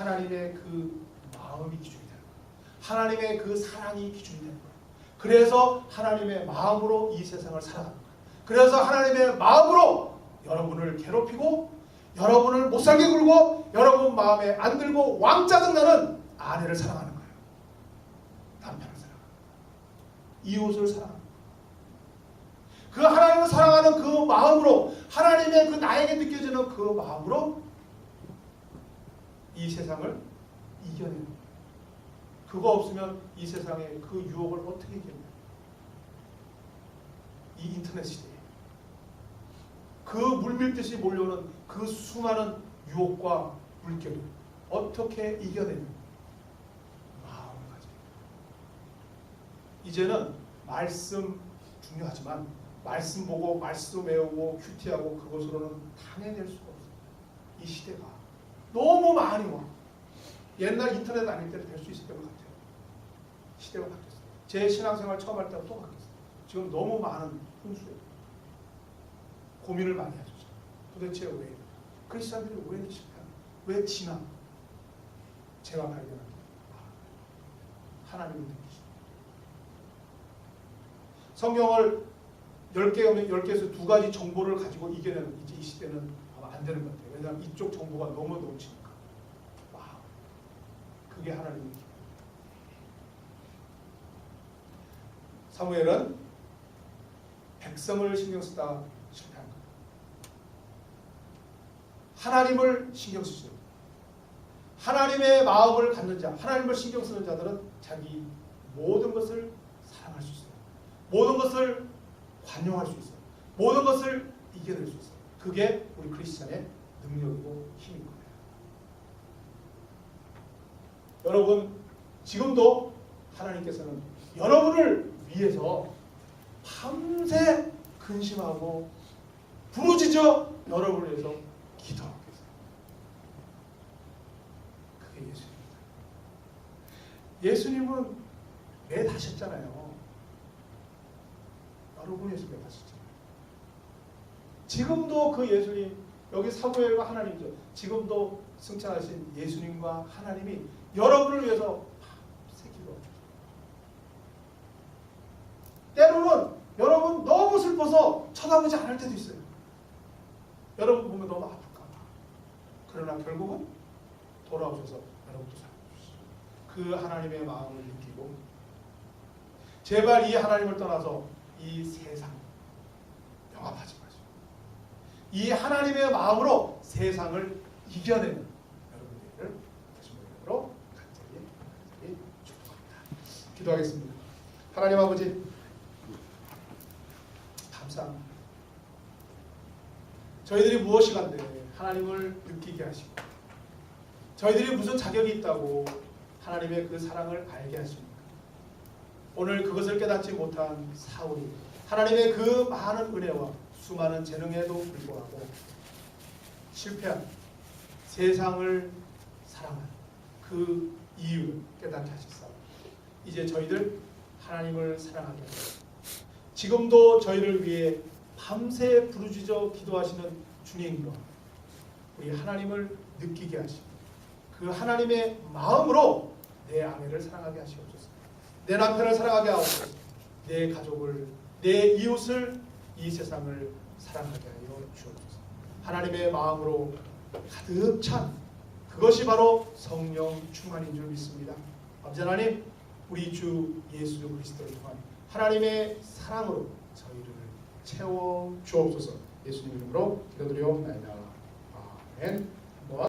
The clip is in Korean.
하나님의 그 마음이 기준이 되는 거예요. 하나님의 그 사랑이 기준이 되는 거예요. 그래서 하나님의 마음으로 이 세상을 살아가는 거예요. 그래서 하나님의 마음으로 여러분을 괴롭히고 여러분을 못 살게 굴고 여러분 마음에 안 들고 왕짜증 나는 아내를 사랑하는 거예요. 남편을 사랑하는 거예요. 이웃을 사랑하는 거예요. 그 하나님을 사랑하는 그 마음으로 하나님의 그 나에게 느껴지는 그 마음으로 이 세상을 이겨내는 거예요. 그거 없으면 이 세상의 그 유혹을 어떻게 이겨내요? 이 인터넷 시대에 그 물밀듯이 몰려오는 그 수많은 유혹과 물결을 어떻게 이겨내는 마음을 가지고 이제는 말씀 중요하지만 말씀 보고 말씀 외우고 큐티하고 그것으로는 당해낼 수가 없어요. 이 시대가 너무 많이 와. 옛날 인터넷 아닐 때는 될수 있을 것 같아요. 시대가 바뀌었어요. 제 신앙생활 처음 할 때랑 또 바뀌었어요. 지금 너무 많은 훈수예요. 고민을 많이 하죠. 도대체 왜 크리스천들이 왜 실패하나? 왜 지나? 제가 게 아, 하나님을 느끼시죠. 성경을 10개면 10개에서 두 가지 정보를 가지고 이겨내는 이제 이 시대는 안 되는 것 같아요. 왜냐하면 이쪽 정보가 너무 넘치니까. 와, 그게 하나님의 기분. 사무엘은 백성을 신경 쓰다 실패한 거예요. 하나님을 신경 쓰죠. 하나님의 마음을 갖는 자, 하나님을 신경 쓰는 자들은 자기 모든 것을 사랑할 수 있어요. 모든 것을 관용할 수 있어요. 모든 것을 이겨낼 수 있어요. 그게 우리 크리스천의 능력이고 힘인 거예요. 여러분, 지금도 하나님께서는 여러분을 위해서 밤새 근심하고 부르짖어 여러분을 위해서 기도하고 계세요. 그게 예수님입니다. 예수님은 매 다셨잖아요. 여러분이 예수 매 다셨잖아요. 지금도 그 예수님 여기 사무엘과 하나님이죠. 지금도 승천하신 예수님과 하나님이 여러분을 위해서 밤새 기도하고 때로는 여러분 너무 슬퍼서 쳐다보지 않을 때도 있어요. 여러분 보면 너무 아플까 봐. 그러나 결국은 돌아오셔서 여러분도 살아주시죠. 그 하나님의 마음을 느끼고 제발 이 하나님을 떠나서 이 세상 영합하지 이 하나님의 마음으로 세상을 이겨내는 여러분들을 다시 한번 간절히 간절히 축복합니다. 기도하겠습니다. 하나님 아버지 감사합니다. 저희들이 무엇이 간데 하나님을 느끼게 하시고 저희들이 무슨 자격이 있다고 하나님의 그 사랑을 알게 하십니까? 오늘 그것을 깨닫지 못한 사울이 하나님의 그 많은 은혜와 수많은 재능에도 불구하고 실패한 세상을 사랑한 그 이유를 깨닫게 하셨사옵니다. 이제 저희들 하나님을 사랑하게 지금도 저희를 위해 밤새 부르짖어 기도하시는 주님과 우리 하나님을 느끼게 하시고 그 하나님의 마음으로 내 아내를 사랑하게 하시옵소서. 내 남편을 사랑하게 하옵소서. 내 가족을 내 이웃을 이 세상을 사랑하게 하여 주옵소서. 하나님의 마음으로 가득 찬 그것이 바로 성령 충만인 줄 믿습니다. 아버지 하나님 우리 주 예수 그리스도를 통한 하나님의 사랑으로 저희를 채워 주옵소서. 예수님 이름으로 기도드리옵나이다. 아멘.